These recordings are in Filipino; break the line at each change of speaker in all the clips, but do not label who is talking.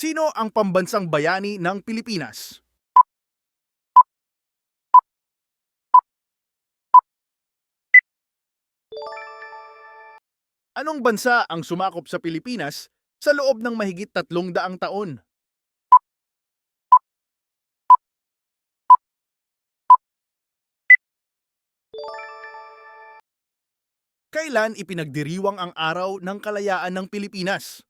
Sino ang pambansang bayani ng Pilipinas? Anong bansa ang sumakop sa Pilipinas sa loob ng mahigit tatlong daang taon? Kailan ipinagdiriwang ang araw ng kalayaan ng Pilipinas?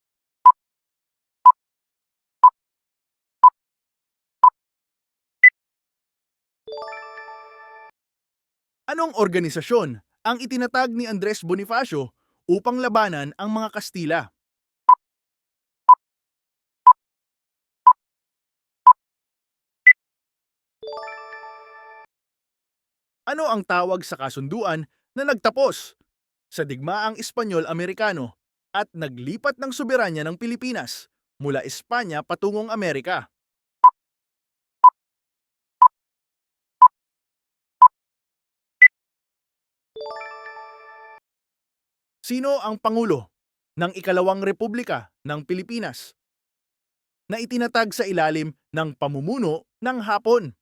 Anong organisasyon ang itinatag ni Andres Bonifacio upang labanan ang mga Kastila? Ano ang tawag sa kasunduan na nagtapos sa digmaang Espanyol-Amerikano at naglipat ng soberanya ng Pilipinas mula Espanya patungong Amerika? Sino ang Pangulo ng Ikalawang Republika ng Pilipinas na itinatag sa ilalim ng pamumuno ng Hapon?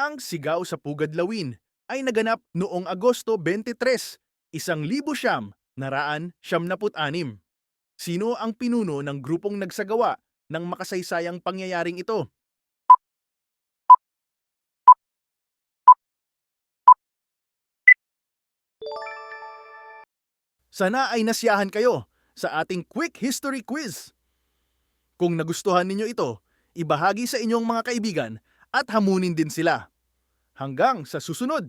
Ang sigaw sa Pugad Lawin ay naganap noong Agosto 23, isang libo siyam, naraan siyam naput anim. Sino ang pinuno ng grupong nagsagawa ng makasaysayang pangyayaring ito? Sana ay nasiyahan kayo sa ating quick history quiz. Kung nagustuhan ninyo ito, ibahagi sa inyong mga kaibigan at hamunin din sila. Hanggang sa susunod!